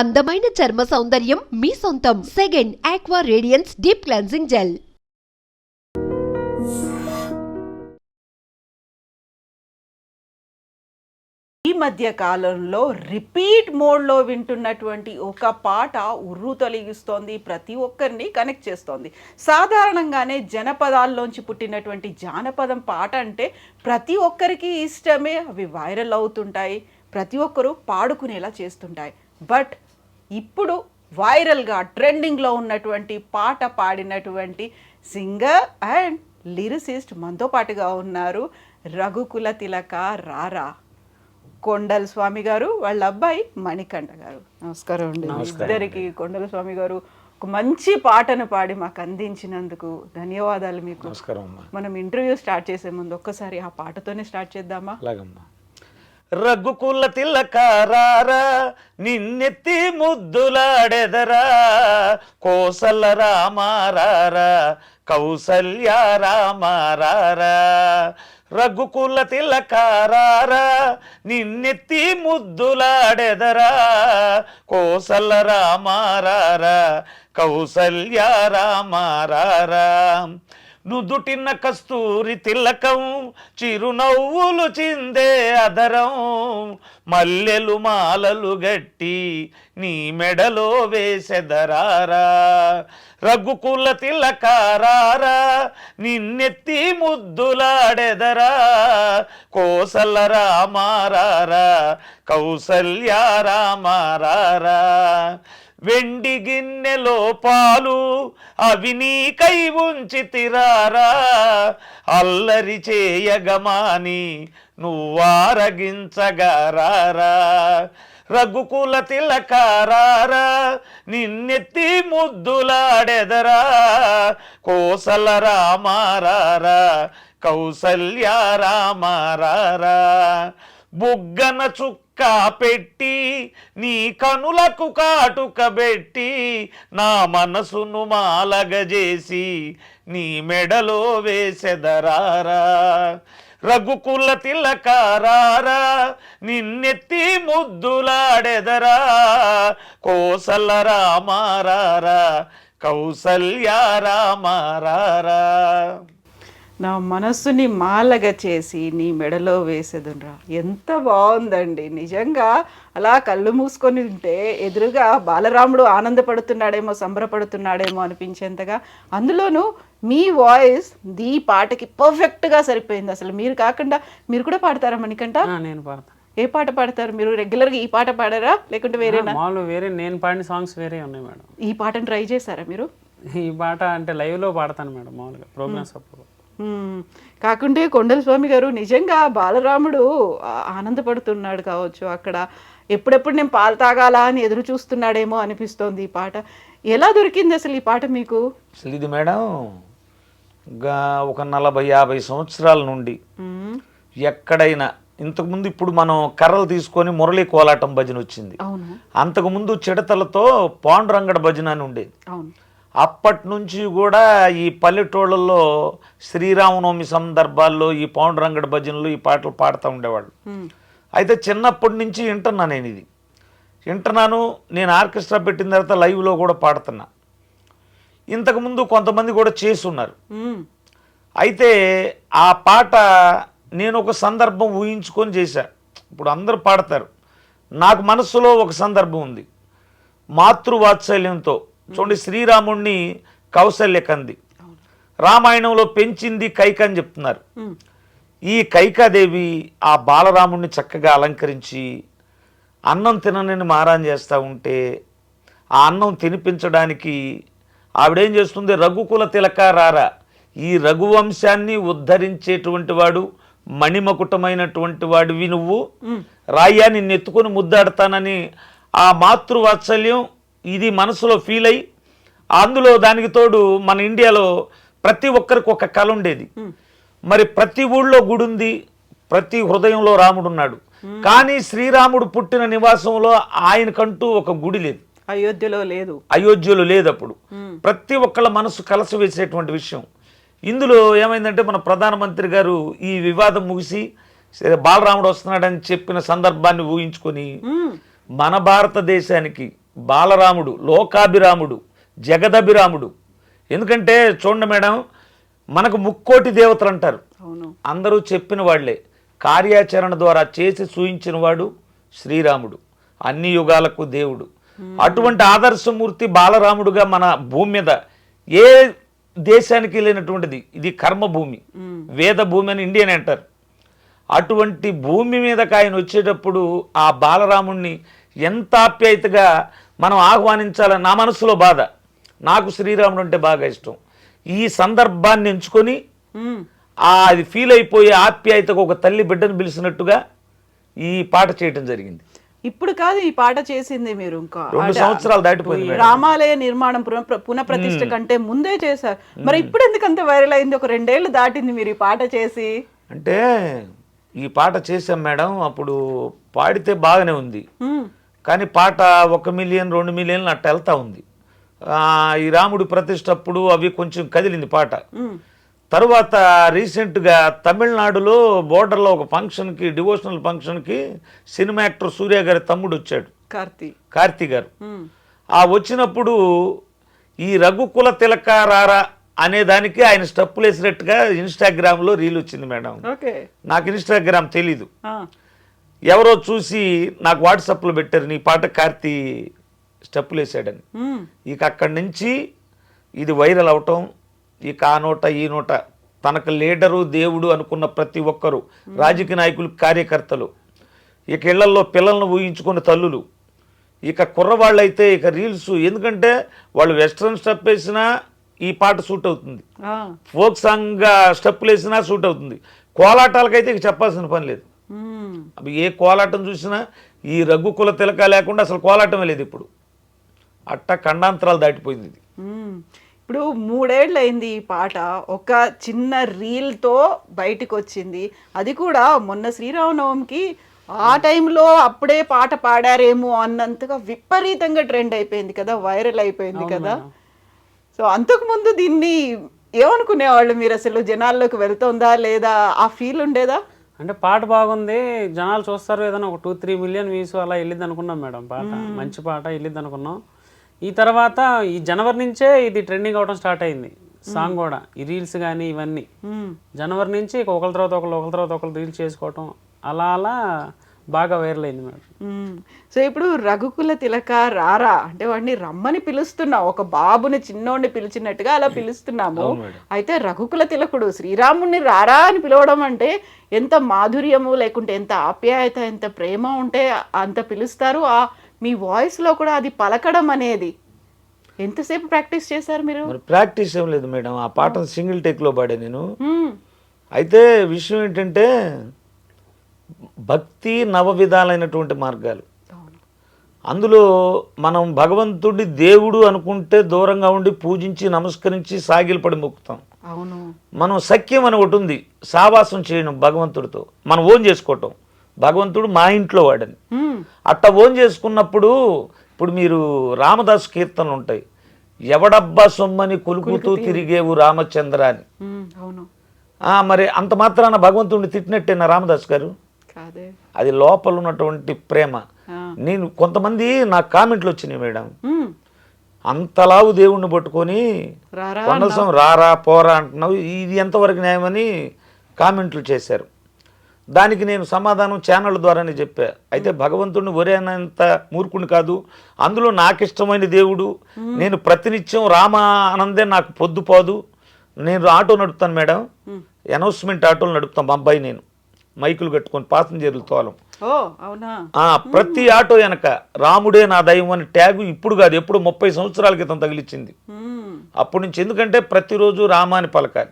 అందమైన చర్మ సౌందర్యం మీ సొంతం. Second aqua radiance deep cleansing gel ఈ మధ్య కాలంలో రిపీట్ మోడ్లో వింటున్నటువంటి ఒక పాట ఉర్రు తొలగిస్తోంది ప్రతి ఒక్కరిని కనెక్ట్ చేస్తోంది. సాధారణంగానే జనపదాల్లోంచి పుట్టినటువంటి జానపదం పాట అంటే ప్రతి ఒక్కరికి ఇష్టమే. అవి వైరల్ అవుతుంటాయి ప్రతి ఒక్కరూ పాడుకునేలా చేస్తుంటాయి. బట్ ఇప్పుడు వైరల్గా ట్రెండింగ్లో ఉన్నటువంటి పాట పాడినటువంటి సింగర్ అండ్ లిరిసిస్ట్ మనతో పాటుగా ఉన్నారు రఘుకుల తిలక రారా. కొండల స్వామి గారు వాళ్ళ అబ్బాయి మణికంఠ గారు. నమస్కారం అండి. ఇద్దరికి కొండల స్వామి గారు ఒక మంచి పాటను పాడి మాకు అందించినందుకు ధన్యవాదాలు మీకు. మనం ఇంటర్వ్యూ స్టార్ట్ చేసే ముందు ఒక్కసారి ఆ పాటతోనే స్టార్ట్ చేద్దామా? అలాగమ్మా. రఘుకుల తిలకారారా నిన్నెత్తి ముద్దులాడెదరా కోసల రామారారా కౌసల్య రామారారా. రఘుకుల తిలకారారా నిన్నెత్తి ముద్దులాడెదరా కోసల రామారారా కౌసల్య రామారారా. నుదుటిన కస్తూరి తిలకం చిరునవ్వులు చిందే అదరం. మల్లెలు మాలలు గట్టి నీ మెడలో వేసెదరారా రఘుకుల తిలకారారా నిన్నెత్తి ముద్దులాడెదరా. కోసల రామారారా కౌసల్య రామారారా. వెండి గిన్నెలో పాలు అవి నీకై ఉంచి తిరారా అల్లరి చేయగమాని నువ్వారగించగరారా. రఘుకుల తిలకారారా నిన్నెత్తి ముద్దులాడెదరా. కోసల రామారారా కౌసల్య బుగ్గన చుక్క పెట్టి నీ కనులకు కాటుక పెట్టి నా మనసును మాలగజేసి నీ మెడలో వేసెదరారా. రఘుకుల తిలకారారా నిన్నెత్తి ముద్దులాడెదరా. కోసల రామారారా కౌసల్యారా మారారా నా మనస్సుని మాలగా చేసి నీ మెడలో వేసేదునరా. ఎంత బాగుందండి నిజంగా అలా కళ్ళు మూసుకొని ఉంటే ఎదురుగా బాలరాముడు ఆనందపడుతున్నాడేమో సంబరపడుతున్నాడేమో అనిపించేంతగా అందులోనూ మీ వాయిస్ ఈ పాటకి పర్ఫెక్ట్గా సరిపోయింది. అసలు మీరు కాకుండా మీరు కూడా పాడతారా మణికంట నేను పాడతాను ఏ పాట పాడతారు? మీరు రెగ్యులర్గా ఈ పాట పాడారా? లేకుంటే మామూలు వేరే నేను పాడిన సాంగ్స్ వేరే ఉన్నాయి మేడం. ఈ పాటను ట్రై చేశారా మీరు? ఈ పాట అంటే లైవ్లో పాడతాను మేడం మామూలుగా ప్రోగ్రామ్స్ అప్పుడు. కాకుంటే కొండల స్వామి గారు నిజంగా బాలరాముడు ఆనందపడుతున్నాడు కావచ్చు. అక్కడ ఎప్పుడెప్పుడు నేను పాలు తాగాలా అని ఎదురు చూస్తున్నాడేమో అనిపిస్తోంది ఈ పాట. ఎలా దొరికింది అసలు ఈ పాట మీకు? అసలు ఇది మేడం గా ఒక నలభై యాభై సంవత్సరాల నుండి. ఎక్కడైనా ఇంతకుముందు ఇప్పుడు మనం కర్రలు తీసుకొని మురళీ కోలాటం భజన వచ్చింది. అవును. అంతకుముందు చిడతలతో పాండురంగడ భజన అని ఉండేది. అవును. అప్పటి నుంచి కూడా ఈ పల్లెటూళ్ళల్లో శ్రీరామనవమి సందర్భాల్లో ఈ పాండురంగడ భజనలు ఈ పాటలు పాడుతూ ఉండేవాళ్ళు. అయితే చిన్నప్పటి నుంచి వింటున్నా నేను ఇది. వింటున్నాను నేను ఆర్కెస్ట్రా పెట్టిన తర్వాత లైవ్లో కూడా పాడుతున్నా. ఇంతకుముందు కొంతమంది కూడా చేసి ఉన్నారు మ్మ్. అయితే ఆ పాట నేను ఒక సందర్భం ఊహించుకొని చేశా. ఇప్పుడు అందరూ పాడతారు. నాకు మనసులో ఒక సందర్భం ఉంది. మాతృవాత్సల్యంతో చూడండి శ్రీరాముణ్ణి కౌశల్య కంది రామాయణంలో పెంచింది కైక అని చెప్తున్నారు. ఈ కైకాదేవి ఆ బాలరాముణ్ణి చక్కగా అలంకరించి అన్నం తిననని మారాన్ చేస్తూ ఉంటే ఆ అన్నం తినిపించడానికి ఆవిడేం చేస్తుంది? రఘుకుల తిలక రారా ఈ రఘువంశాన్ని ఉద్ధరించేటువంటి వాడు మణిమకుటమైనటువంటి వాడివి నువ్వు. రాయ్యా నిన్ను ఎత్తుకొని ముద్దాడతానని ఆ మాతృవాత్సల్యం ఇది మనసులో ఫీల్ అయ్యి అందులో దానికి తోడు మన ఇండియాలో ప్రతి ఒక్కరికి ఒక కళ ఉండేది. మరి ప్రతి ఊళ్ళో గుడి ఉంది ప్రతి హృదయంలో రాముడు ఉన్నాడు. కానీ శ్రీరాముడు పుట్టిన నివాసంలో ఆయనకంటూ ఒక గుడి లేదు. అయోధ్యలో లేదు. అయోధ్యలో లేదు అప్పుడు. ప్రతి ఒక్కళ్ళ మనసు కలస వేసేటువంటి విషయం. ఇందులో ఏమైందంటే మన ప్రధానమంత్రి గారు ఈ వివాదం ముగిసి బాలరాముడు వస్తున్నాడని చెప్పిన సందర్భాన్ని ఊహించుకొని. మన భారతదేశానికి బాలరాముడు లోకాభిరాముడు జగదభిరాముడు. ఎందుకంటే చూడండి మేడం మనకు ముక్కోటి దేవతలు అంటారు. అందరూ చెప్పిన వాళ్ళే. కార్యాచరణ ద్వారా చేసి చూయించిన వాడు శ్రీరాముడు. అన్ని యుగాలకు దేవుడు. అటువంటి ఆదర్శమూర్తి బాలరాముడుగా మన భూమి మీద ఏ దేశానికి లేనటువంటిది. ఇది కర్మభూమి. వేద భూమి అని ఇండియన్ అంటారు. అటువంటి భూమి మీదకి ఆయన వచ్చేటప్పుడు ఆ బాలరాముణ్ణి ఎంత ఆప్యాయతగా మనం ఆహ్వానించాలని నా మనసులో బాధ. నాకు శ్రీరాముడు అంటే బాగా ఇష్టం. ఈ సందర్భాన్ని ఎంచుకొని అది ఫీల్ అయిపోయి ఆప్యాయతకు ఒక తల్లి బిడ్డను పిలిచినట్టుగా ఈ పాట చేయటం జరిగింది. ఇప్పుడు కాదు ఈ పాట చేసింది మీరు ఇంకా. రెండు సంవత్సరాలు దాటిపోయింది. రామాలయ నిర్మాణం పునః- పునఃప్రతిష్ఠ కంటే ముందే చేశారు. మరి ఇప్పుడు ఎందుకు అంత వైరల్ అయింది? ఒక రెండేళ్ళు దాటింది మీరు ఈ పాట చేసి. అంటే ఈ పాట చేసాం మేడం అప్పుడు పాడితే బాగానే ఉంది. కానీ పాట ఒక మిలియన్ రెండు మిలియన్లు అట్ట వెళ్తా ఉంది. ఈ రాముడి ప్రతిష్ట అప్పుడు అవి కొంచెం కదిలింది పాట. తరువాత రీసెంట్గా తమిళనాడులో బోర్డర్లో ఒక ఫంక్షన్కి డివోషనల్ ఫంక్షన్కి సినిమా యాక్టర్ సూర్య గారి తమ్ముడు వచ్చాడు. కార్తీ. కార్తీ గారు. ఆ వచ్చినప్పుడు ఈ రఘుకుల తిలక రారా అనే దానికి ఆయన స్టెప్పులు వేసినట్టుగా ఇన్స్టాగ్రామ్లో రీల్ వచ్చింది మేడం. నాకు ఇన్స్టాగ్రామ్ తెలీదు. ఎవరో చూసి నాకు వాట్సాప్లో పెట్టారు నీ పాట కార్తీ స్టెప్పులు వేసాడని. ఇక అక్కడి నుంచి ఇది వైరల్ అవటం ఇక ఆ నోట ఈ నోట. తనకు లీడరు దేవుడు అనుకున్న ప్రతి ఒక్కరు రాజకీయ నాయకులు కార్యకర్తలు. ఇక ఇళ్ళల్లో పిల్లలను ఊహించుకున్న తల్లులు. ఇక కుర్రవాళ్ళైతే ఇక రీల్స్ ఎందుకంటే వాళ్ళు వెస్ట్రన్ స్టెప్ వేసినా ఈ పాట సూట్ అవుతుంది. ఫోక్ సాంగ్గా స్టెప్పులు వేసినా సూట్ అవుతుంది. కోలాటాలకైతే ఇక చెప్పాల్సిన పని లేదు. అవి ఏ కోలాటం చూసినా ఈ రఘుకుల తిలక లేకుండా అసలు కోలాటమే లేదు ఇప్పుడు. అట్ట ఖండాంతరాలు దాటిపోయింది ఇది. మ్మ్. ఇప్పుడు మూడేళ్ళు అయింది ఈ పాట. ఒక చిన్న రీల్తో బయటకు వచ్చింది అది కూడా మొన్న శ్రీరామనవమికి ఆ టైంలో అప్పుడే పాట పాడారేమో అన్నంతగా విపరీతంగా ట్రెండ్ అయిపోయింది కదా వైరల్ అయిపోయింది కదా. సో అంతకుముందు దీన్ని ఏమనుకునేవాళ్ళు మీరు? అసలు జనాల్లోకి వెళ్తుందా లేదా? ఆ ఫీల్ ఉండేదా? అంటే పాట బాగుంది జనాలు చూస్తారు ఏదైనా ఒక టూ త్రీ మిలియన్ వ్యూస్ అలా వెళ్ళింది అనుకున్నాం మేడం పాట. మంచి పాట వెళ్ళింది అనుకున్నాం. ఈ తర్వాత ఈ జనవరి నుంచే ఇది ట్రెండింగ్ అవడం స్టార్ట్ అయింది. సాంగ్ కూడా ఈ రీల్స్ కానీ ఇవన్నీ. జనవరి నుంచి ఒకరి తర్వాత ఒకరు ఒకరి తర్వాత ఒకరు రీల్స్ చేసుకోవటం అలా అలా బాగా వైరల్ అయింది మేడం. సో ఇప్పుడు రఘుకుల తిలక రారా అంటే వాడిని రమ్మని పిలుస్తున్నాం ఒక బాబుని చిన్నోడిని పిలిచినట్టుగా అలా పిలుస్తున్నాము. అయితే రఘుకుల తిలకుడు శ్రీరాముణ్ణి రారా అని పిలవడం అంటే ఎంత మాధుర్యము లేకుంటే ఎంత ఆప్యాయత ఎంత ప్రేమ ఉంటే అంత పిలుస్తారు. ఆ మీ వాయిస్లో కూడా అది పలకడం అనేది. ఎంతసేపు ప్రాక్టీస్ చేశారు మీరు? ప్రాక్టీస్ ఏం లేదు మేడం. ఆ పాటను సింగిల్ టేక్లో పాడే నేను. అయితే విషయం ఏంటంటే భక్తి నవ విధాలైనటువంటి మార్గాలు. అందులో మనం భగవంతుడి దేవుడు అనుకుంటే దూరంగా ఉండి పూజించి నమస్కరించి సాగిలపడి మొక్కుతాం. మనం సఖ్యం అని ఒకటి ఉంది. సావాసం చేయడం భగవంతుడితో. మనం ఓన్ చేసుకోవటం. భగవంతుడు మా ఇంట్లో వాడని. అట్ట ఓన్ చేసుకున్నప్పుడు ఇప్పుడు మీరు రామదాసు కీర్తనలు ఉంటాయి. ఎవడబ్బా సొమ్మని కొలుకుతూ తిరిగేవు రామచంద్ర అని. మరి అంత మాత్రాన భగవంతుడిని తిట్టినట్టేనా రామదాస్ గారు? అది లోపల ఉన్నటువంటి ప్రేమ. నేను కొంతమంది నాకు కామెంట్లు వచ్చినాయి మేడం. అంతలావు దేవుణ్ణి పట్టుకొని కొండసం రారా పోరా అంటున్నావు. ఇది ఎంతవరకు న్యాయమని కామెంట్లు చేశారు. దానికి నేను సమాధానం ఛానల్ ద్వారానే చెప్పా. అయితే భగవంతుడిని ఒరేనంత మూర్ఖుని కాదు. అందులో నాకు ఇష్టమైన దేవుడు నేను ప్రతినిత్యం రామ ఆనందే నాకు పొద్దుపోదు. నేను ఆటో నడుపుతాను మేడం. అనౌన్స్మెంట్ ఆటోలు నడుపుతాం. మా అబ్బాయి నేను. మైకులు కట్టుకొని పాసింజర్లు తోలం. ప్రతి ఆటో వెనక రాముడే నా దైవం అని ట్యాగు ఇప్పుడు కాదు ఎప్పుడు ముప్పై సంవత్సరాల క్రితం తగిలిచ్చింది. అప్పటి నుంచి ఎందుకంటే ప్రతిరోజు రామాని పలకాలి.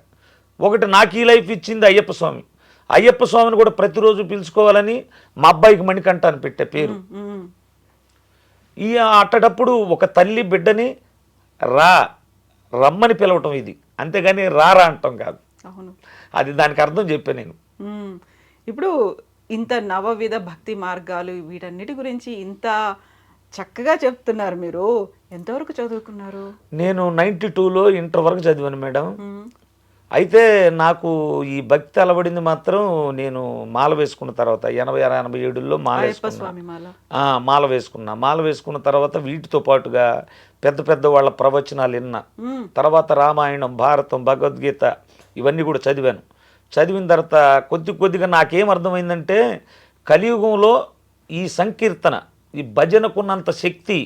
ఒకటి నాకు ఈ లైఫ్ ఇచ్చింది అయ్యప్ప స్వామి. అయ్యప్ప స్వామిని కూడా ప్రతిరోజు పిలుచుకోవాలని మా అబ్బాయికి మణికంఠ అని పెట్టే పేరు. ఈ అట్టటప్పుడు ఒక తల్లి బిడ్డని రా రమ్మని పిలవటం ఇది. అంతేగాని రారా అంటాం కాదు. అవును. అది దానికి అర్థం చెప్పాను నేను. ఇప్పుడు ఇంత నవవిధ భక్తి మార్గాలు వీటన్నిటి గురించి ఇంత చక్కగా చెప్తున్నారు మీరు. ఎంతవరకు చదువుకున్నారు? నేను నైంటీ టూలో ఇంటర్ వరకు చదివాను మేడం. అయితే నాకు ఈ భక్తి అలవడింది మాత్రం నేను మాల వేసుకున్న తర్వాత ఎనభై ఆరు ఎనభై ఏడులో మాల వేసుకున్నా. మాల. వేసుకున్నా. మాల వేసుకున్న తర్వాత వీటితో పాటుగా పెద్ద పెద్ద వాళ్ళ ప్రవచనాలు విన్నా. తర్వాత రామాయణం భారతం భగవద్గీత ఇవన్నీ కూడా చదివాను. చదివిన తర్వాత కొద్ది కొద్దిగా నాకేం అర్థమైందంటే కలియుగంలో ఈ సంకీర్తన ఈ భజనకున్నంత శక్తి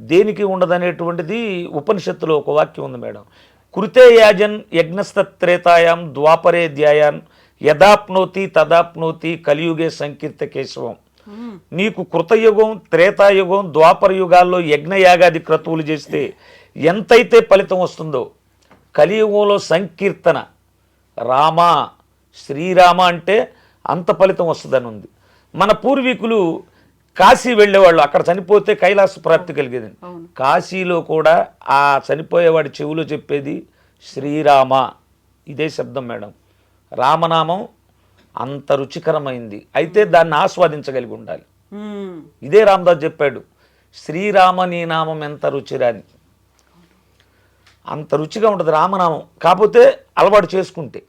దేనికి ఉండదనేటువంటిది ఉపనిషత్తులో ఒక వాక్యం ఉంది మేడం. కృతే యాజన్ యజ్ఞస్తత్రేతాయాం ద్వాపరే ధ్యాయాన్ యదాప్నోతి తదాప్నోతి కలియుగే సంకీర్త కేశవం. నీకు కృతయుగం త్రేతాయుగం ద్వాపర యుగాల్లో యజ్ఞయాగాది క్రతువులు చేస్తే ఎంతైతే ఫలితం వస్తుందో కలియుగంలో సంకీర్తన రామ శ్రీరామ అంటే అంత ఫలితం వస్తుందని ఉంది. మన పూర్వీకులు కాశీ వెళ్ళేవాళ్ళు అక్కడ చనిపోతే కైలాస ప్రాప్తి కలిగేది. కాశీలో కూడా ఆ చనిపోయేవాడి చెవులో చెప్పేది శ్రీరామ. ఇదే శబ్దం మేడం. రామనామం అంత రుచికరమైంది. అయితే దాన్ని ఆస్వాదించగలిగి ఉండాలి. ఇదే రామదాస్ చెప్పాడు శ్రీరామ నీ నామం ఎంత రుచిరాని అంత రుచిగా ఉంటుంది రామనామం. కాకపోతే అలవాటు చేసుకుంటే.